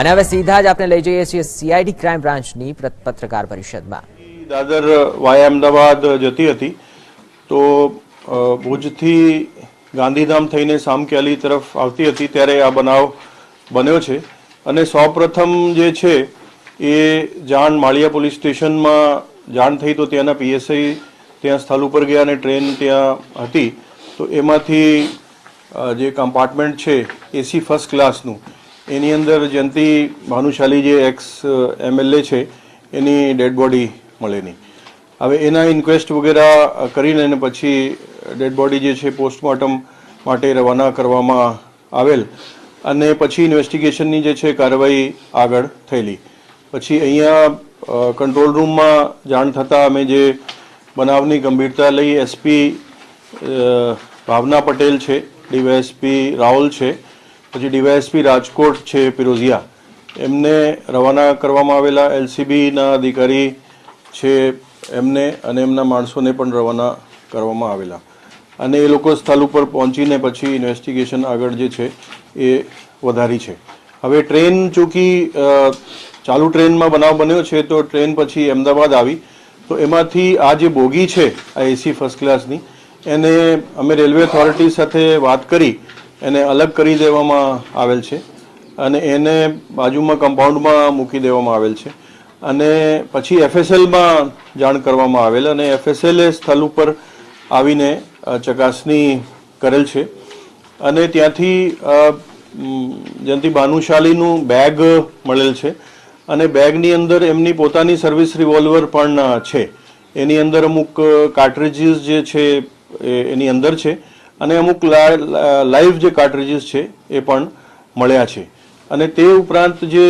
અને હવે સીધા જ આપણે લઈ જઈએ છીએ સીઆઈડી ક્રાઇમ બ્રાન્ચની પત્રકાર પરિષદમાં. દાદર વાયા અમદાવાદ જતી હતી. તો ભુજથી ગાંધીધામ થઈને સામકેલી તરફ આવતી હતી, ત્યારે આ બનાવ બન્યો છે. અને સૌપ્રથમ જે છે, એ જાણ માળિયા પોલીસ સ્ટેશનમાં જાણ થઈ તો ત્યાંના પીએસઆઈ ત્યાં સ્થળ ઉપર ગયા અને ટ્રેન ત્યાં હતી. તો એમાંથી જે કમ્પાર્ટમેન્ટ છે એસી ફર્સ્ટ ક્લાસનું એની અંદર જયંતિ ભાનુશાલી જે એક્સ એમએલએ છે, એની ડેડ બોડી મળેની હવે એના ઇન્ક્વેસ્ટ વગેરે કરીને અને પછી ડેડ બોડી જે છે પોસ્ટમોર્ટમ માટે રવાના કરવામાં આવેલ. અને પછી ઇન્વેસ્ટિગેશનની જે છે, કાર્યવાહી આગળ થયેલી. પછી અહીંયા કંટ્રોલ રૂમમાં જાણ થતાં અમે જે બનાવની ગંભીરતા લઈ એસપી ભાવના પટેલ છે, ડીવાયએસપી રાહુલ છે પછી ડીવાયએસપી રાજકોટ છે પિરોઝિયા. એમને રવાના કરવામાં આવેલા એલસીબીના અધિકારી છે એમને અને એમના માણસોને પણ રવાના કરવામાં આવેલા. અને એ લોકો સ્થળ ઉપર પહોંચીને પછી ઇન્વેસ્ટિગેશન આગળ જે છે એ વધારી છે. હવે ટ્રેન ચૂંકી ચાલુ ટ્રેનમાં બનાવ બન્યો છે તો ટ્રેન પછી અમદાવાદ આવી. તો એમાંથી આ જે બોગી છે આ એસી ફર્સ્ટ ક્લાસની એને અમે રેલવે ઓથોરિટી સાથે વાત કરી એને અલગ કરી દેવામાં આવેલ છે અને એને બાજુમાં કમ્પાઉન્ડમાં મૂકી દેવામાં આવેલ છે. અને પછી એફએસએલમાં જાણ કરવામાં આવેલ અને એફએસએલે સ્થળ ઉપર આવીને ચકાસણી કરેલ છે. અને ત્યાંથી જયંતિ ભાનુશાલીનું બેગ મળેલ છે. અને બેગની અંદર એમની પોતાની સર્વિસ રિવોલ્વર પણ છે. એની અંદર અમુક કાર્ટ્રિજીસ જે છે એની અંદર છે. અને અમુક લાઈવ જે કાર્ટ્રિજીસ છે, એ પણ મળ્યા છે. અને તે ઉપરાંત જે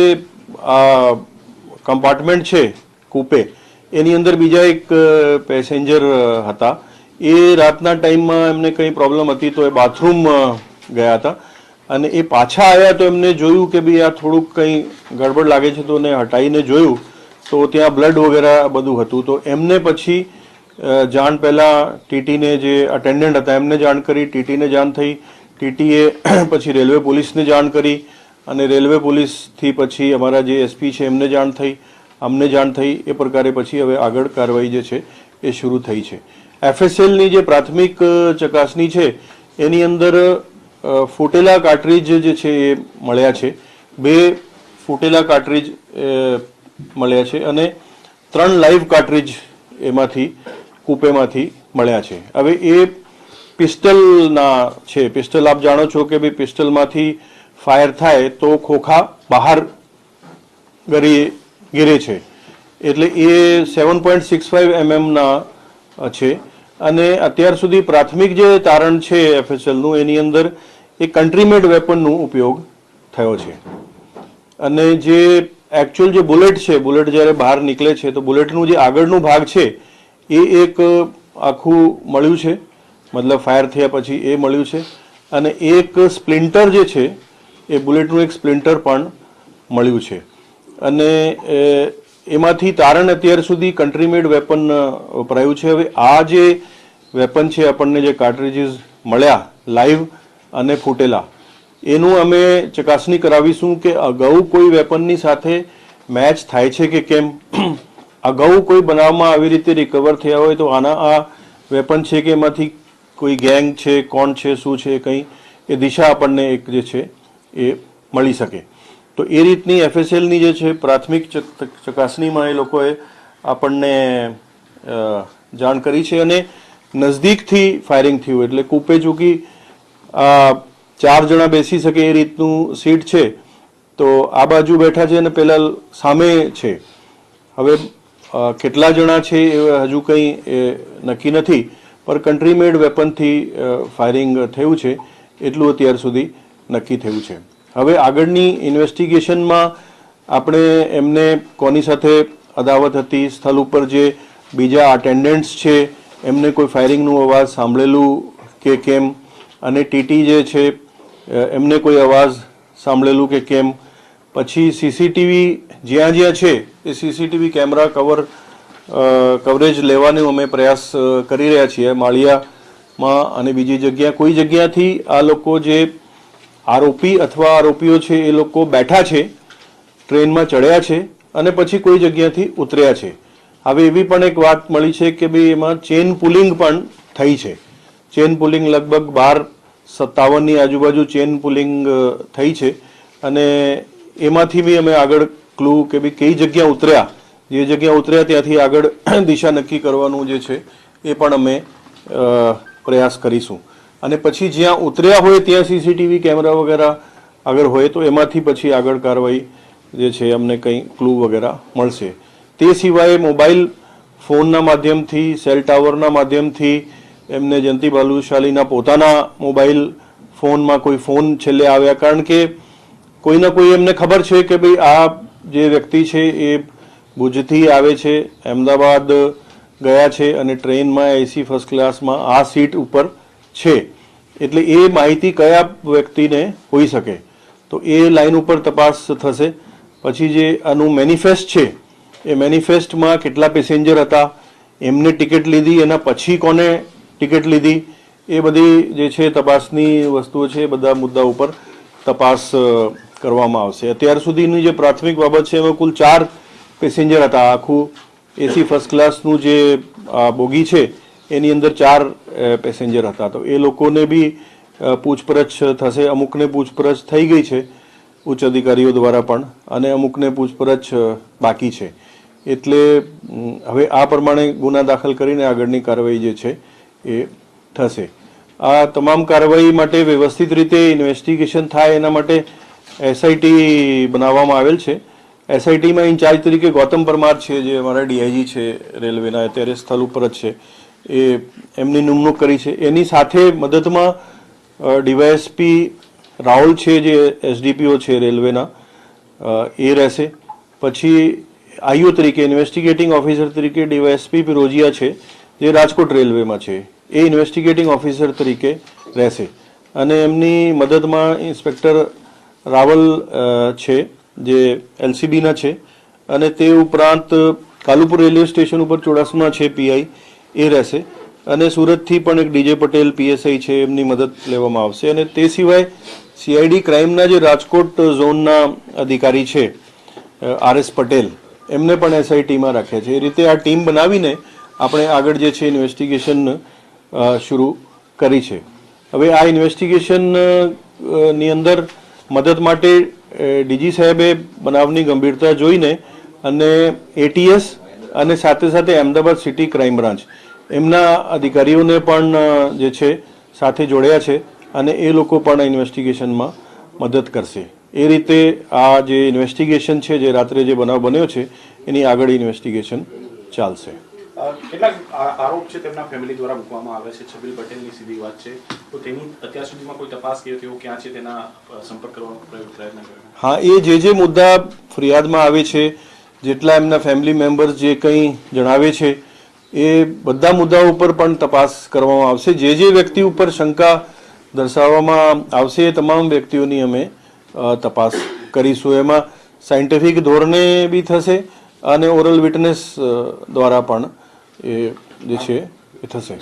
કમ્પાર્ટમેન્ટ છે કૂપે એની અંદર બીજા એક પેસેન્જર હતા. એ રાતના ટાઈમમાં એમને કંઈ પ્રોબ્લેમ હતી તો એ બાથરૂમ ગયા હતા. અને એ પાછા આવ્યા તો એમને જોયું કે ભાઈ આ થોડુંક કંઈ ગડબડ લાગે છે તો એને હટાવીને જોયું. તો ત્યાં બ્લડ વગેરે બધું હતું. તો એમને પછી જાણ પહેલાં ટીટીને જે અટેન્ડન્ટ હતા, એમને જાણ કરી, ટીટીને જાણ થઈ. ટીટીએ પછી રેલવે પોલીસને જાણ કરી અને રેલવે પોલીસથી પછી અમારા જે એસપી છે, એમને જાણ થઈ. અમને જાણ થઈ. એ પ્રકારે પછી હવે આગળ કાર્યવાહી જે છે, એ શરૂ થઈ છે. એફએસએલની જે પ્રાથમિક ચકાસણી છે, એની અંદર ફૂટેલા કાર્ટ્રીજ જે છે, એ મળ્યા છે. બે ફૂટેલા કાર્ટ્રીજ મળ્યા છે અને ત્રણ લાઈવ કાર્ટ્રીજ એમાંથી કૂપેમાંથી મળ્યા છે. હવે એ પિસ્ટલના છે. પિસ્ટલ આપ જાણો છો કે ભાઈ પિસ્ટલમાંથી ફાયર થાય તો ખોખા બહાર ગરી ગીરે છે. એટલે એ સેવન પોઈન્ટ સિક્સ ફાઇવ એમએમના છે. અને અત્યાર સુધી પ્રાથમિક જે તારણ છે એફએસએલનું, એની અંદર એ કન્ટ્રીમેડ વેપનનો ઉપયોગ થયો છે. અને જે એકચ્યુઅલ જે બુલેટ છે બુલેટ જ્યારે બહાર નીકળે છે, તો બુલેટનું જે આગળનું ભાગ છે એ એક આખું મળ્યું છે. મતલબ ફાયર થયા પછી એ મળ્યું છે. અને એક સ્પ્લિન્ટર જે છે, એ બુલેટનું એક સ્પ્લિન્ટર પણ મળ્યું છે. અને એમાંથી તારણ અત્યાર સુધી કન્ટ્રીમેડ વેપન વપરાયું છે. હવે આ જે વેપન છે, આપણને જે કાર્ટ્રીજીસ મળ્યા લાઈવ અને ફૂટેલા, એનું અમે ચકાસણી કરાવીશું કે અગાઉ કોઈ વેપનની સાથે મેચ થાય છે કે કેમ? અગાઉ કોઈ બનાવમાં આવી રીતે રિકવર થયા હોય તો આના આ વેપન છે કે એમાંથી કોઈ ગેંગ છે, કોણ છે, શું છે, કંઈ, એ દિશા આપણને એક જે છે એ મળી શકે. તો એ રીતની એફએસએલની જે છે, પ્રાથમિક ચક- ચકાસણીમાં એ લોકોએ આપણને જાણ કરી છે અને નજદીકથી ફાયરિંગ થયું. એટલે કૂપે ચૂકી આ ચાર જણા બેસી શકે એ રીતનું સીટ છે. તો આ બાજુ બેઠા છે અને પેલા સામે છે. હવે કેટલા જણા છે એ હજુ કંઈ નક્કી નથી પર કન્ટ્રીમેડ વેપનથી ફાયરિંગ થયું છે, એટલું અત્યાર સુધી નક્કી થયું છે. હવે આગળની ઇન્વેસ્ટિગેશનમાં આપણે એમને કોની સાથે અદાવત હતી, સ્થળ ઉપર જે બીજા અટેન્ડન્ટ્સ છે, એમને કોઈ ફાયરિંગનું અવાજ સાંભળેલું કે કેમ? અને ટીટી જે છે એમને કોઈ અવાજ સાંભળેલું કે કેમ? પછી સીસીટીવી જ્યાં જ્યાં છે, એ સીસીટીવી કેમેરા કવર કવરેજ લેવાનો અમે પ્રયાસ કરી રહ્યા છીએ. માળિયામાં અને બીજી જગ્યા, કોઈ જગ્યાથી આ લોકો જે આરોપી અથવા આરોપીઓ છે, એ લોકો બેઠા છે, ટ્રેનમાં ચડ્યા છે અને પછી કોઈ જગ્યાથી ઉતર્યા છે. હવે એવી પણ એક વાત મળી છે કે ભાઈ એમાં ચેન પુલિંગ પણ થઈ છે. ચેન પુલિંગ લગભગ બાર સત્તાવનની આજુબાજુ ચેન પુલિંગ થઈ છે. અને એમાંથી બી અમે આગળ ક્લુ કે ભાઈ કઈ જગ્યા ઉતર્યા, જે જગ્યા ઉતર્યા ત્યાંથી આગળ દિશા નક્કી કરવાનું જે છે, એ પણ અમે પ્રયાસ કરીશું. અને પછી જ્યાં ઉતર્યા હોય ત્યાં સીસીટીવી કેમેરા વગેરે આગળ હોય તો એમાંથી પછી આગળ કાર્યવાહી જે છે, અમને કંઈ ક્લુ વગેરે મળશે. તે સિવાય મોબાઈલ ફોનના માધ્યમથી સેલ ટાવરના માધ્યમથી એમને જયંતિ ભાલુશાલીના પોતાના મોબાઈલ ફોનમાં કોઈ ફોન છેલ્લે આવ્યા. કારણ કે કોઈને કોઈ એમને ખબર છે કે ભાઈ આ જે વ્યક્તિ છે એ ભુજથી આવે છે, અમદાવાદ ગયા છે અને ટ્રેનમાં એસી ફર્સ્ટ ક્લાસમાં આ સીટ ઉપર છે. એટલે એ માહિતી કયા વ્યક્તિને હોઈ શકે? તો એ લાઈન ઉપર તપાસ થશે. પછી જે આનું મેનિફેસ્ટ છે, એ મેનિફેસ્ટમાં કેટલા પેસેન્જર હતા, એમને ટિકિટ લીધી, એના પછી કોને ટિકિટ લીધી, એ બધી જે છે તપાસની વસ્તુઓ છે બધા મુદ્દા ઉપર તપાસ કરવામાં આવશે. અત્યાર સુધીની જે પ્રાથમિક બાબત છે, એમાં કુલ ચાર પેસેન્જર હતા. આખું એસી ફર્સ્ટ ક્લાસનું જે બોગી છે, એની અંદર ચાર પેસેન્જર હતા. તો એ લોકોને બી પૂછપરછ થશે. અમુકને પૂછપરછ થઈ ગઈ છે, ઉચ્ચ અધિકારીઓ દ્વારા પણ, અને અમુકને પૂછપરછ બાકી છે. એટલે હવે આ પ્રમાણે ગુના દાખલ કરીને આગળની કાર્યવાહી જે છે, એ થશે. આ તમામ કાર્યવાહી માટે વ્યવસ્થિત રીતે ઇન્વેસ્ટિગેશન થાય એના માટે એસઆઈટી બનાવવામાં આવેલ છે. એસઆઈટીમાં ઇન્ચાર્જ તરીકે ગૌતમ પરમાર છે, જે અમારા ડીઆઈજી છે, રેલવેના અત્યારે સ્થળ ઉપર જ છે. એ એમની નિમણૂક કરી છે. એની સાથે મદદમાં ડીવાયએસપી રાહુલ છે, જે એસડીપીઓ છે રેલવેના એ રહેશે. પછી આઈઓ તરીકે, ઇન્વેસ્ટિગેટિંગ ઓફિસર તરીકે ડીવાયએસપી પિરોજિયા છે, જે રાજકોટ રેલવેમાં છે. એ ઇન્વેસ્ટિગેટિંગ ઓફિસર તરીકે રહેશે. અને એમની મદદમાં ઇન્સ્પેક્ટર રાવલ છે, જે એલસીબીના છે, અને તે ઉપરાંત કાલુપુર રેલવે સ્ટેશન ઉપર ચોડાસમા છે પીઆઈ એ રહેશે. અને સુરતથી પણ એક ડીજે પટેલ પીએસઆઈ છે, એમની મદદ લેવામાં આવશે. અને તે સિવાય સીઆઈડી ક્રાઇમના જે રાજકોટ ઝોનના અધિકારી છે આર એસ પટેલ, એમને પણ એસઆઈટીમાં રાખ્યા છે. એ રીતે આ ટીમ બનાવીને આપણે આગળ જે છે ઇન્વેસ્ટિગેશન શરૂ કરી છે. હવે આ ઇન્વેસ્ટિગેશનની અંદર મદદ માટે ડીજી સાહેબે બનાવની ગંભીરતા જોઈને અને એટીએસ અને સાથે સાથે અમદાવાદ સિટી ક્રાઇમ બ્રાન્ચ એમના અધિકારીઓને પણ જે છે, સાથે જોડ્યા છે અને એ લોકો પણ ઇન્વેસ્ટિગેશનમાં મદદ કરશે. એ રીતે આ જે ઇન્વેસ્ટિગેશન છે, જે રાત્રે જે બનાવ બન્યો છે, એની આગળ ઇન્વેસ્ટિગેશન ચાલશે. કેટલાક આરોપ છે તેમના ફેમિલી દ્વારા મૂકવામાં આવે છે? છબીલ પટેલની સીધી વાત છે. તો તેની અત્યાર સુધીમાં કોઈ તપાસ કે તેઓ ક્યાં છે તેના સંપર્ક કરવાનો પ્રયત્ન કર્યો હા, એ જે જે મુદ્દા ફરિયાદમાં આવે છે, જેટલા એમના ફેમિલી મેમ્બર્સ જે કંઈ જણાવે છે, એ બધા મુદ્દાઓ ઉપર પણ તપાસ કરવામાં આવશે. જે જે વ્યક્તિ ઉપર શંકા દર્શાવવામાં આવશે, એ તમામ વ્યક્તિઓની અમે તપાસ કરીશું. એમાં સાયન્ટિફિક ધોરણે બી થશે અને ઓરલ વિટનેસ દ્વારા પણ એ જે છે એ થશે.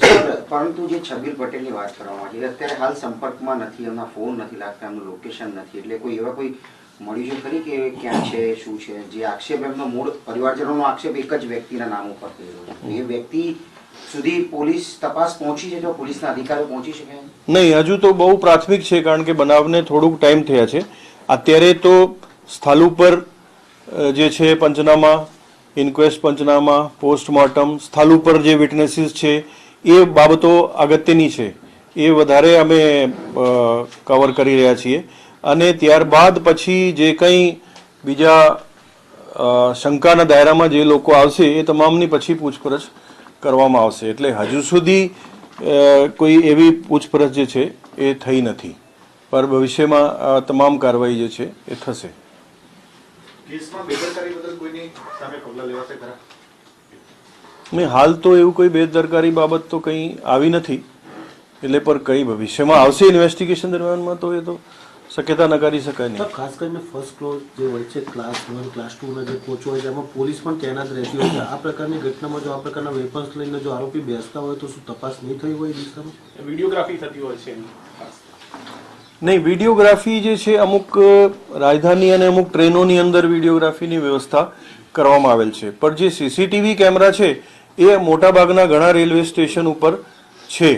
પરંતુ જે છબીલ પટેલની વાત કરવામાં આવી અત્યારે હાલ સંપર્કમાં નથી એમના ફોન નથી લાગતા એમનું લોકેશન નથી એટલે કોઈ એવા કોઈ મળ્યું છે ખરી કે ક્યાં છે શું છે? જે આક્ષેપ એમનો મૂળ પરિવારજનોનો આક્ષેપ એક જ વ્યક્તિના નામ ઉપર થયેલો છે. એ વ્યક્તિ સુધી પોલીસ તપાસ પહોંચી છે જો પોલીસના અધિકારીઓ પહોંચી શકે નહીં હજુ તો બહુ પ્રાથમિક છે કારણ કે બનાવને થોડુંક ટાઈમ થયા છે. અત્યારે તો સ્થળ ઉપર જે છે પંચનામા ઇન્ક્વેસ્ટ પંચનામા પોસ્ટમોર્ટમ સ્થળ ઉપર જે વિટનેસીસ છે, એ બાબતો અગત્યની છે. એ વધારે અમે કવર કરી રહ્યા છીએ. અને ત્યારબાદ પછી જે કંઈ બીજા શંકાના દાયરામાં જે લોકો આવશે, એ તમામની પછી પૂછપરછ કરવામાં આવશે. એટલે હજુ સુધી કોઈ એવી પૂછપરછ જે છે, એ થઈ નથી. પર ભવિષ્યમાં તમામ કાર્યવાહી જે છે, એ થશે. કેસમાં બેદરકારી બદલ કોઈની સામે પગલાં લેવાશે ખરા? ને હાલ તો એવું કોઈ બેદરકારી બાબત તો કંઈ આવી નથી. એટલે પર કઈ ભવિષ્યમાં આવશે ઇન્વેસ્ટિગેશન દરમિયાનમાં તો એ તો શક્યતા નકારી શકાય નહીં. ખાસ કરીને ફર્સ્ટ ક્લોઝ જે હોય છે ક્લાસ વન ક્લાસ ટુના જે કોચ હોય છે એમાં પોલીસ પણ તૈનાત રહેતી હોય છે. આ પ્રકારની ઘટનામાં જો આ પ્રકારના વેપન્સ લઈને જો આરોપી બેસતા હોય તો શું તપાસ નહીં થઈ હોય દિશામાં? વિડીયોગ્રાફી થતી હોય છે નહીં વિડીયોગ્રાફી જે છે અમુક રાજધાની અને અમુક ટ્રેનોની અંદર વિડીયોગ્રાફીની વ્યવસ્થા કરવામાં આવેલ છે. પણ જે સીસીટીવી કેમેરા છે, એ મોટાભાગના ઘણા રેલવે સ્ટેશન ઉપર છે.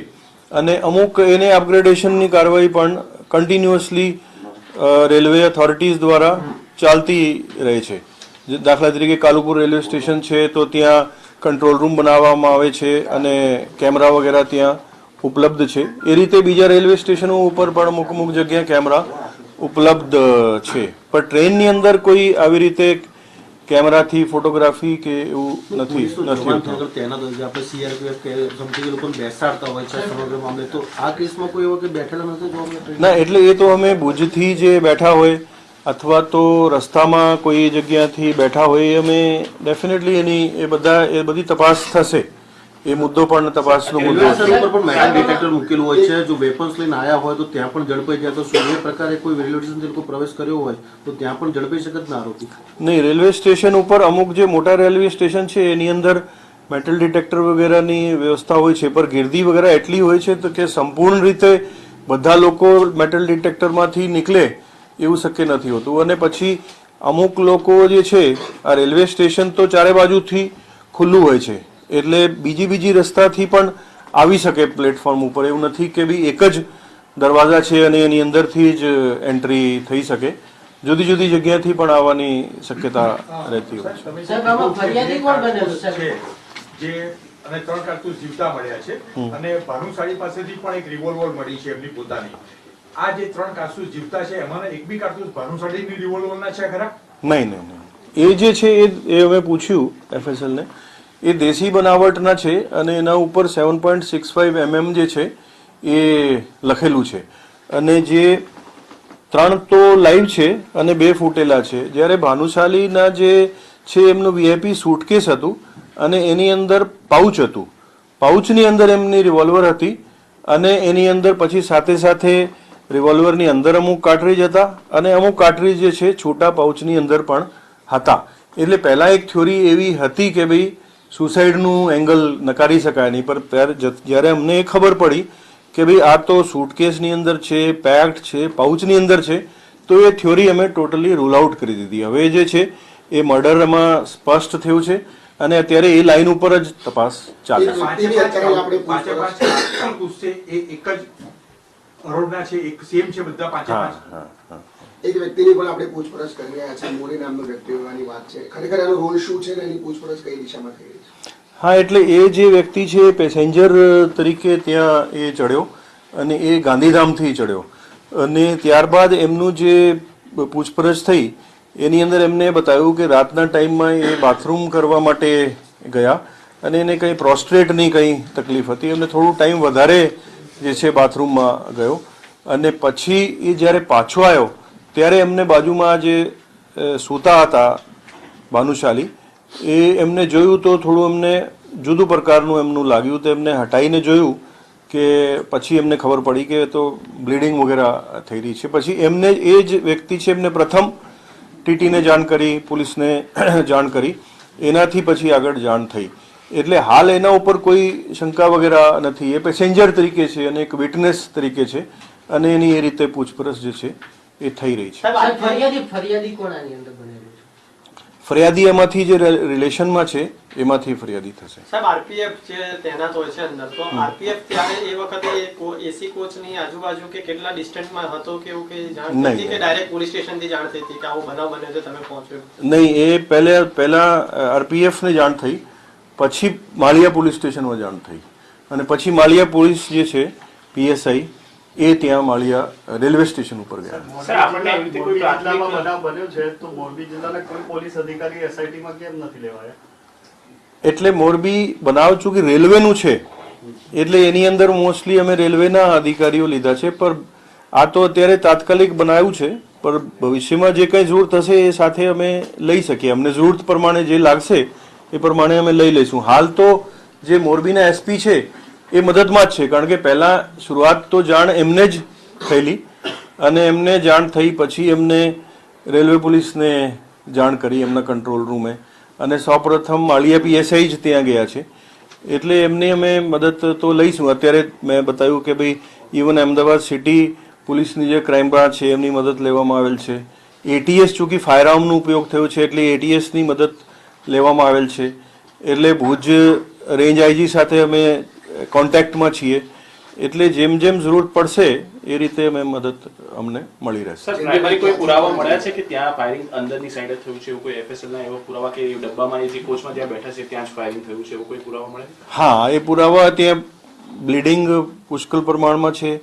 અને અમુક એને અપગ્રેડેશનની કાર્યવાહી પણ કન્ટિન્યુઅસલી રેલવે ઓથોરિટીઝ દ્વારા ચાલતી રહે છે. દાખલા તરીકે કાલુપુર રેલવે સ્ટેશન છે, તો ત્યાં કંટ્રોલ રૂમ બનાવવામાં આવે છે અને કેમેરા વગેરે ત્યાં ઉપલબ્ધ છે. એ રીતે બીજા રેલવે સ્ટેશનો ઉપર પણ અમુક અમુક જગ્યાએ કેમેરા ઉપલબ્ધ છે. પણ ટ્રેનની અંદર કોઈ આવી રીતે કેમેરાથી ફોટોગ્રાફી કે એવું નથી નથી આપણે સીઆરપીએફ કે સમથિંગ લોકો બેસાડતા હોય છે સમગ્ર મામલે તો આ કેસમાં કોઈ એવો કે બેઠેલા નથી ના એટલે એ તો અમે ભુજથી જે બેઠા હોય અથવા તો રસ્તામાં કોઈ જગ્યાથી બેઠા હોય એ અમે ડેફિનેટલી એની એ બધા એ બધી તપાસ થશે. એ મુદ્દો પણ તપાસનો મુદ્દો છે. ઉપર પણ મેટલ ડિટેક્ટર મૂકેલું હોય છે. જો વેપન્સ લઈને આવ્યા હોય તો ત્યાં પણ ઝડપાઈ જાય તો શું પ્રકારે કોઈ રેલવે સ્ટેશન લોકો પ્રવેશ કર્યો હોય તો ત્યાં પણ ઝડપાઈ શકત ના આરોપી. નહીં રેલવે સ્ટેશન ઉપર અમુક જે મોટા રેલવે સ્ટેશન છે એની અંદર મેટલ ડિટેક્ટર વગેરેની વ્યવસ્થા હોય છે પર ગીર્દી વગેરે એટલી હોય છે તો કે સંપૂર્ણ રીતે બધા લોકો મેટલ ડિટેક્ટરમાંથી નીકળે એવું શક્ય નથી હોતું. અને પછી અમુક લોકો જે છે આ રેલવે સ્ટેશન તો ચારે બાજુથી ખુલ્લું હોય છે. એટલે બીજી બીજી રસ્તાથી પણ આવી શકે પ્લેટફોર્મ ઉપર. એવું નથી કે ભાઈ એક જ દરવાજા છે અને એની અંદરથી જ એન્ટ્રી થઈ શકે. જુદી જુદી જગ્યાથી પણ આવવાની શક્યતા રહેતી હોય છે. સાહેબ આમાં ફરિયાદી કોણ બનેલું છે સાહેબ જે અને ત્રણ કારતૂસ જીવતા મળ્યા છે અને ભાનુશાળી પાસેથી પણ એક રિવોલ્વર મળી છે એમની પોતાની. આ જે ત્રણ કારતૂસ જીવતા છે એમાં એક બી કારતૂસ ભાનુશાળીની રિવોલ્વરના છે ખરા? નહીં નહીં નહીં. એ જે છે એ અમે પૂછ્યું એફએસએલને એ દેશી બનાવટના છે અને એના ઉપર seven point six five MM જે છે એ લખેલું છે. અને જે ત્રણ તો લાઈવ છે અને બે ફૂટેલા છે. જ્યારે ભાનુશાલીના જે છે એમનું વીઆઈપી સુટકેસ હતું અને એની અંદર પાઉચ હતું. પાઉચની અંદર એમની રિવોલ્વર હતી અને એની અંદર પછી સાથે સાથે રિવોલ્વરની અંદર અમુક કાર્ટ્રીજ હતા અને અમુક કાર્ટ્રીજ જે છે, છોટા પાઉચની અંદર પણ હતા. એટલે પહેલાં એક થ્યોરી એવી હતી કે ભાઈ સુસાઇડનું એંગલ નકારી શકાય નહીં પણ ત્યારે જ્યારે અમને એ ખબર પડી કે ભાઈ આ તો સૂટકેસની અંદર છે પેક્ડ છે પાઉચની અંદર છે તો એ થિયોરી અમે ટોટલી રૂલ આઉટ કરી દીધી હવે જે છે એ મર્ડરમાં સ્પષ્ટ થયું છે અને અત્યારે એ લાઈન ઉપર જ તપાસ ચાલે છે એક જ હરોળના છે એક સેમ છે બધા પાંચે હા પાંચ હા હા એક વ્યક્તિની પણ આપણે પૂછપરછ કરી રહ્યા છે મોરી નામનો વ્યક્તિ હોવાની વાત છે. ખરેખર એનો રોલ શું છે એની પૂછપરછ કઈ દિશામાં થઈ રહી છે? હા, એટલે એ જે વ્યક્તિ છે પેસેન્જર તરીકે ત્યાં એ ચડ્યો અને એ ગાંધીધામથી ચડ્યો. અને ત્યારબાદ એમનું જે પૂછપરછ થઈ, એની અંદર એમને બતાવ્યું કે રાતના ટાઈમમાં એ બાથરૂમ કરવા માટે ગયા અને એને કંઈ પ્રોસ્ટ્રેટની કંઈ તકલીફ હતી. એમને થોડું ટાઈમ વધારે જે છે બાથરૂમમાં ગયો. અને પછી એ જ્યારે પાછો આવ્યો ત્યારે એમને બાજુમાં જે સૂતા હતા ભાનુશાલી, એ એમને જોયું તો થોડું એમને જુદું પ્રકારનું એમનું લાગ્યું તો એમને હટાઈને જોયું કે પછી એમને ખબર પડી કે તો બ્લીડિંગ વગેરે થઈ રહી છે. પછી એમને એ જ વ્યક્તિ છે એમને પ્રથમ ટીટીને જાણ કરી, પોલીસને જાણ કરી, એનાથી પછી આગળ જાણ થઈ. એટલે હાલ એના ઉપર કોઈ શંકા વગેરે નથી. એ પેસેન્જર તરીકે છે અને એક વિટનેસ તરીકે છે અને એની એ રીતે પૂછપરછ જે છે એ થઈ રહી છે. ફરિયાદી છે? એમાંથી જે રિલેશનમાં છે એમાંથી ફરિયાદી થશે. સાહેબ આરપીએફ જે તૈનાત હોય છે અંદર તો આરપીએફ ત્યારે એ વખતે એસી કોચની આજુબાજુ કે કેટલા ડિસ્ટન્સમાં હતો કે એવું કે જાણ નહીં, હતી કે ડાયરેક્ટ પોલીસ સ્ટેશનથી જાણ થઈ હતી કે આવો બનાવ બન્યો છે તમે પહોંચ્યો? નહીં એ પહેલે પહેલા આરપીએફને જાણ થઈ પછી માળિયા પોલીસ સ્ટેશનમાં જાણ થઈ. અને પછી માળિયા પોલીસ જે છે પીએસઆઈ એ ત્યાં માળિયા રેલવે સ્ટેશન ઉપર ગયા. કોઈ મોરબી બનાવ છું કે તો મોરબી જિલ્લાના કોઈ પોલીસ અધિકારી એસઆઈટીમાં કેમ નથી લેવાયા? એટલે મોરબી બનાવ ચૂકી રેલવેનું છે. એટલે એની અંદર મોસ્ટલી અમે રેલવેના અધિકારીઓ લીધા છે પર આ તો અત્યારે તાત્કાલિક બનાવ્યું છે પર ભવિષ્યમાં જે કંઈ જરૂર થશે એ સાથે અમે લઈ શકીએ. અમને જરૂરત પ્રમાણે જે લાગશે એ પ્રમાણે અમે લઈ લઈશું. હાલ તો જે મોરબીના એસપી છે એ મદદમાં જ છે, કારણ કે પહેલા શરૂઆત તો જાણ એમને જ થયેલી અને એમને જાણ થઈ પછી એમને રેલવે પોલીસને જાણ કરી એમના કંટ્રોલ રૂમે. અને સૌપ્રથમ માળિયા પીએસઆઈ જ ત્યાં ગયા છે. એટલે એમની અમે મદદ તો લઈશું. અત્યારે મેં બતાવ્યું કે ભાઈ ઇવન અમદાવાદ સિટી પોલીસની જે ક્રાઇમ બ્રાન્ચ છે, એમની મદદ લેવામાં આવેલ છે. એટીએસ ચૂંકી ફાયરઆર્મનો ઉપયોગ થયો છે, એટલે એટીએસની મદદ લેવામાં આવેલ છે. એટલે ભુજ રેન્જ આઈજી સાથે અમે કોન્ટેક્ટમાં છીએ. એટલે જેમ જેમ જરૂર પડશે એ રીતે અમે મદદ અમને મળી રહેશે. સર કોઈ પુરાવા મળ્યા છે કે ત્યાં ફાયરિંગ અંદરની સાઈડે થયું છે એવું કોઈ એફએસએલ ના એવા પુરાવા કે એ ડબ્બામાં જે કોચમાં જ્યાં બેઠા છે ત્યાં જ ફાયરિંગ થયું છે એવું કોઈ પુરાવા મળે હા એ પુરાવા ત્યાં બ્લીડિંગ પુષ્કળ પ્રમાણમાં છે.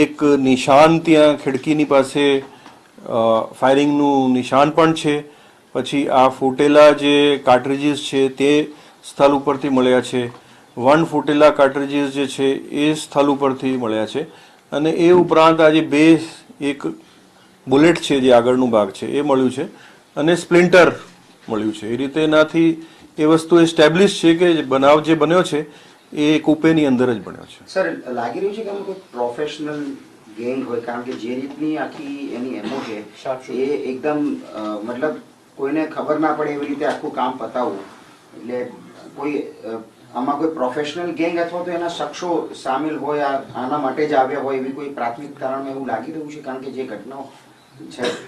એક નિશાન ત્યાં ખિડકીની પાસે ફાયરિંગનું નિશાન પણ છે. પછી આ ફૂટેલા જે કાર્ટ્રિજીસ છે તે સ્થળ ઉપરથી મળ્યા છે. વન ફૂટેલા કાર્ટ્રિજીસ જે છે એ સ્થળ ઉપરથી મળ્યા છે. અને એ ઉપરાંત આજે બે એક બુલેટ છે જે આગળનું ભાગ છે એ મળ્યું છે. અને સ્પ્લિન્ટર મળ્યું છે. એ રીતે એનાથી એ વસ્તુ એસ્ટેબ્લિશ છે કે જે બનાવ જે બન્યો છે એ કુપેની અંદર જ બન્યો છે. સર લાગી રહ્યું છે કે કોઈ પ્રોફેશનલ ગેંગ હોય? કારણ કે જે રીતની આખી એની એમો છે એ એકદમ મતલબ કોઈને ખબર ના પડે એવી રીતે આખું કામ પતાવવું. એટલે કોઈ આમાં કોઈ પ્રોફેશનલ ગેંગ અથવા તો એના શખ્સો સામેલ હોય આના માટે જ આવ્યા હોય એવી કોઈ પ્રાથમિક કારણ એવું લાગી રહ્યું છે? કારણ કે જે ઘટનાઓ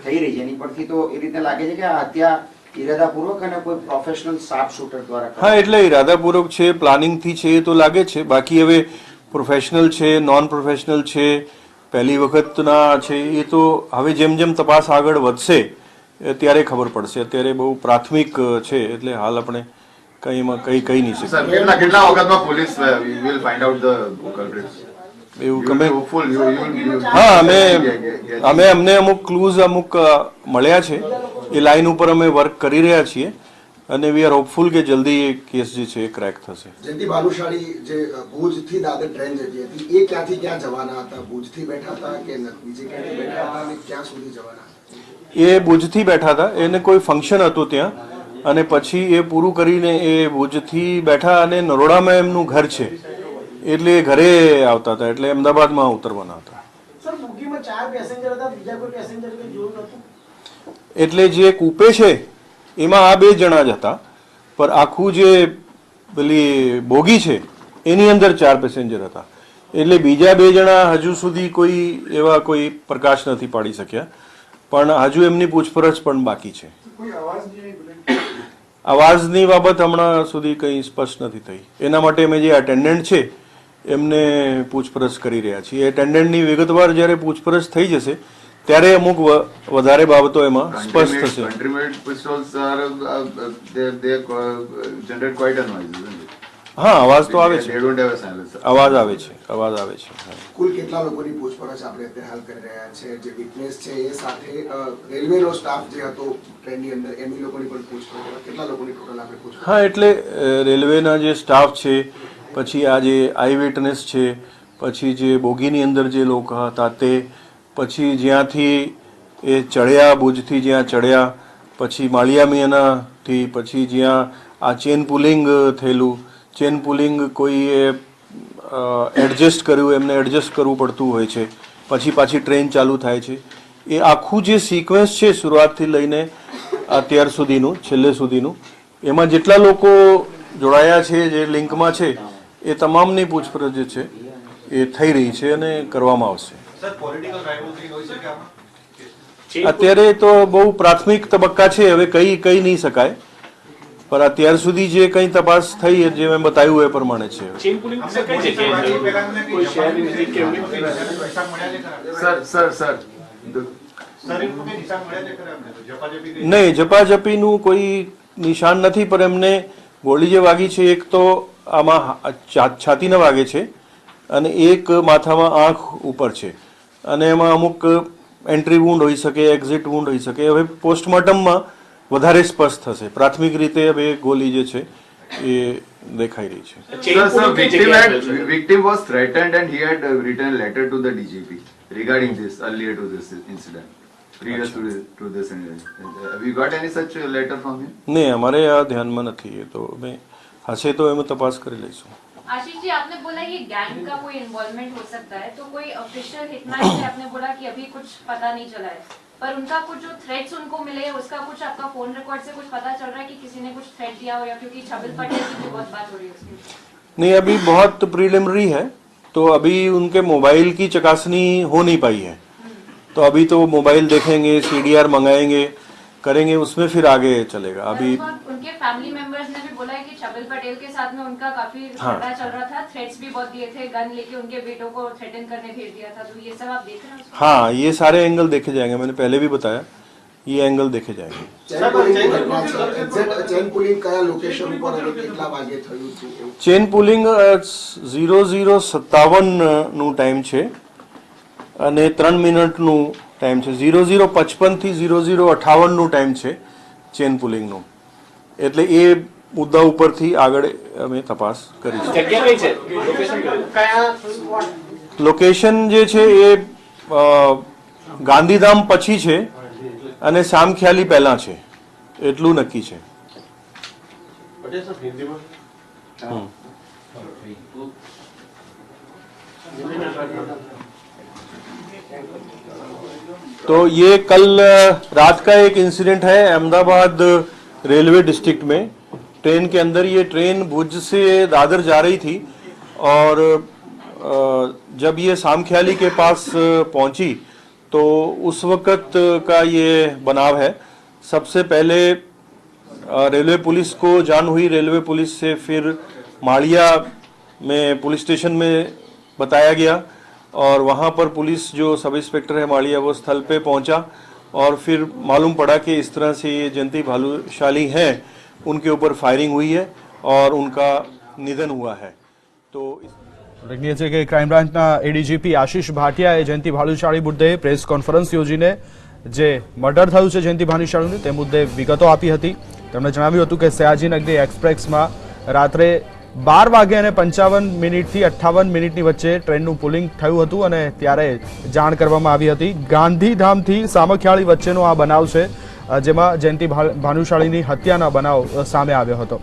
થઈ રહી છે, એની પરથી તો એ રીતે લાગે છે કે આ હત્યા ઈરાદાપૂર્વક અને કોઈ પ્રોફેશનલ શાર્પ શૂટર દ્વારા હા, એટલે ઇરાદાપૂર્વક છે પ્લાનિંગથી છે એ તો લાગે છે. બાકી હવે પ્રોફેશનલ છે નોન પ્રોફેશનલ છે, પહેલી વખતના છે, એ તો હવે જેમ જેમ તપાસ આગળ વધશે ત્યારે ખબર પડશે. અત્યારે બહુ પ્રાથમિક છે, એટલે હાલ આપણે કંઈ એમાં કંઈ કહી નહીં સર કેટલા કેટલા વખતમાં police will find out the culprits એવું યુ હા અમે અમે અમને અમુક ક્લૂઝ અમુક મળ્યા છે. એ લાઈન ઉપર અમે વર્ક કરી રહ્યા છીએ. અને વી આર હોપફુલ કે જલ્દી એ કેસ જે છે એ ક્રેક થશે. જયંતિ ભાનુશાળી જે ભુજથી દાદર ટ્રેન જતી હતી એ ક્યાંથી ક્યાં જવાના હતા? ભુજથી બેઠા હતા કે બીજે ક્યાંથી બેઠા હતા અને ક્યાં સુધી જવાના એ ભુજથી બેઠા હતા. એને કોઈ ફંક્શન હતું ત્યાં. અને પછી એ પૂરું કરીને એ ભુજથી બેઠા અને નરોડામાં એમનું ઘર છે. એટલે એ ઘરે આવતા હતા એટલે અમદાવાદમાં ઉતરવાના હતા. સર બોગીમાં ચાર પેસેન્જર હતા બીજા કોઈ પેસેન્જર કે જોયું નતું એટલે જે કૂપે છે એમાં આ બે જણા જ હતા. પણ આખું જે પેલી બોગી છે એની અંદર ચાર પેસેન્જર હતા. એટલે બીજા બે જણા હજુ સુધી કોઈ એવા કોઈ પ્રકાશ નથી પાડી શક્યા. પણ હજુ એમની પૂછપરછ પણ બાકી છે. અવાજની બાબત હમણાં સુધી કંઈ સ્પષ્ટ નથી થઈ. એના માટે અમે જે અટેન્ડન્ટ છે એમને પૂછપરછ કરી રહ્યા છીએ. એટેન્ડન્ટની વિગતવાર જ્યારે પૂછપરછ થઈ જશે ત્યારે અમુક વધારે બાબતો એમાં સ્પષ્ટ થશે હા અવાજ તો આવે છે. અવાજ આવે છે અવાજ આવે છે હા. કુલ કેટલા લોકોની પૂછપરછ આપણે અત્યારે હાલ કરી રહ્યા છે? જે વિટનેસ છે એ સાથે રેલવેનો સ્ટાફ જે હતો ટ્રેનની અંદર એમની લોકોની પણ પૂછપરછ કેટલા લોકોની ટોટલ આપણે પૂછપરછ હા એટલે રેલવેના જે સ્ટાફ છે પછી આ જે આઈ વિટનેસ છે પછી જે બોગીની અંદર જે લોકો હતા તે પછી જ્યાંથી એ ચડ્યા ભુજથી જ્યાં ચડ્યા પછી માળિયામિયાનાથી પછી જ્યાં આ ચેન પુલિંગ થયેલું ચેન પુલિંગ કોઈએ એડજસ્ટ કર્યું એમને એડજસ્ટ કરવું પડતું હોય છે. પછી પાછી ટ્રેન ચાલુ થાય છે. એ આખું જે સિક્વન્સ છે શરૂઆતથી લઈને અત્યાર સુધીનું છેલ્લે સુધીનું એમાં જેટલા લોકો જોડાયા છે જે લિંકમાં છે એ તમામની પૂછપરછ જે છે એ થઈ રહી છે અને કરવામાં આવશે. અત્યારે તો બહુ પ્રાથમિક તબક્કા છે હવે કઈ કઈ નહીં શકાય. પણ અત્યાર સુધી જે કંઈ તપાસ થઈ જે મેં બતાવ્યું એ પ્રમાણે છે. નહીં ઝપાઝપીનું કોઈ નિશાન નથી પણ એમને ગોળી જે વાગી છે એક તો આમાં છાતીને વાગે છે અને એક માથામાં આંખ ઉપર છે. અને એમાં અમુક એન્ટ્રી વુન્ડ હોઈ શકે એક્ઝિટ વુન્ડ હોઈ શકે. હવે પોસ્ટમોર્ટમમાં વધારે સ્પષ્ટ થશે પ્રાથમિક રીતે હવે ગોળી જે છે એ દેખાઈ રહી છે uh, to this incident previous to, this- to this incident Uh, have you got any such uh, letter from him નહીં અમારે આ ધ્યાનમાં નથી એ તો અમે હશે તો એમાં તપાસ કરી લઈશું आशीष जी आपने बोला ये गैंग का कोई इन्वॉल्वमेंट हो सकता है तो कोई ऑफिशियल हिटमैन से आपने बोला कि अभी कुछ पता नहीं चला है। पर उनका कुछ जो थ्रेट्स उनको मिले हैं उसका कुछ आपका फ़ोन रिकॉर्ड से कुछ पता चल रहा है कि किसी ने कुछ थ्रेट दिया हो या क्योंकि छबिल पटेल की भी बहुत बात हो रही है उसकी? नहीं अभी बहुत प्रिलिमिनरी है तो अभी उनके मोबाइल की चकासनी हो नहीं पाई है। तो अभी तो मोबाइल देखेंगे सीडीआर मंगाएँगे करेंगे उसमें फिर आगे चलेगा। अभी उनके फैमिली मेंबर्स ने भी बोला है कि छबिल पटेल के साथ में उनका काफी हाँ। झगड़ा चल रहा था थ्रेट्स भी बहुत दिए थे गन लेके उनके बेटों को थ्रेटन करने भेज दिया था तो ये सब आप देख रहे हैं हाँ ये सारे एंगल देखे जाएंगे मैंने पहले भी बताया ये एंगल देखे जाएंगे ચેન પુલિંગ ઘટના છે એક્ઝેક્ટ ચેન પુલિંગ કયા લોકેશન ઉપર અને કેટલા વાગે થયું હતું એવું ચેન પુલિંગ ઝીરો ઝીરો સત્તાવનનું ટાઈમ છે અને ત્રણ મિનિટનું ટાઈમ છે zero zero પચપનથી zero zero અઠાવનનું time છે ચેન પુલિંગનું એટલે એ મુદ્દા ઉપરથી આગળ અમે તપાસ કરીશું જગ્યા કઈ છે લોકેશન કયું કયા લોકેશન જે છે એ અ, ગાંધીધામ પછી છે અને સામખ્યાલી પહેલા છે એટલું નક્કી છે हम्म। तो ये कल अ, रात का एक इंसिडेंट है अहमदाबाद रेलवे डिस्ट्रिक्ट में। ट्रेन के अंदर ये ट्रेन भुज से दादर जा रही थी और जब ये सामख्याली के पास पहुँची तो उस वक्त का ये बनाव है। सबसे पहले रेलवे पुलिस को जान हुई। रेलवे पुलिस से फिर माड़िया में, पुलिस स्टेशन में बताया गया और वहाँ पर पुलिस जो सब इंस्पेक्टर है, माड़िया, वो स्थल पे पहुँचा। और फिर मालूम पड़ा कि इस तरह से ये जयंती भालूशाली हैं उनके ऊपर फायरिंग हुई है और उनका निधन हुआ है तो इस ઉલ્લેખનીય છે કે ક્રાઇમ બ્રાન્ચના એડીજીપી આશીષ ભાટિયાએ જયંતિ ભાલુશાળી મુદ્દે પ્રેસ કોન્ફરન્સ યોજીને જે મર્ડર થયું છે જયંતિ ભાનુશાળીનું તે મુદ્દે વિગતો આપી હતી તેમણે જણાવ્યું હતું કે સયાજીનગરી એક્સપ્રેસમાં રાત્રે બાર વાગે અને પંચાવન મિનિટથી અઠ્ઠાવન મિનિટની વચ્ચે ટ્રેનનું પુલિંગ થયું હતું અને ત્યારે જાણ કરવામાં આવી હતી. ગાંધીધામથી સામખિયાળી વચ્ચેનો આ બનાવ છે જેમાં જયંતિ ભાનુશાળીની હત્યાના બનાવ સામે આવ્યો હતો.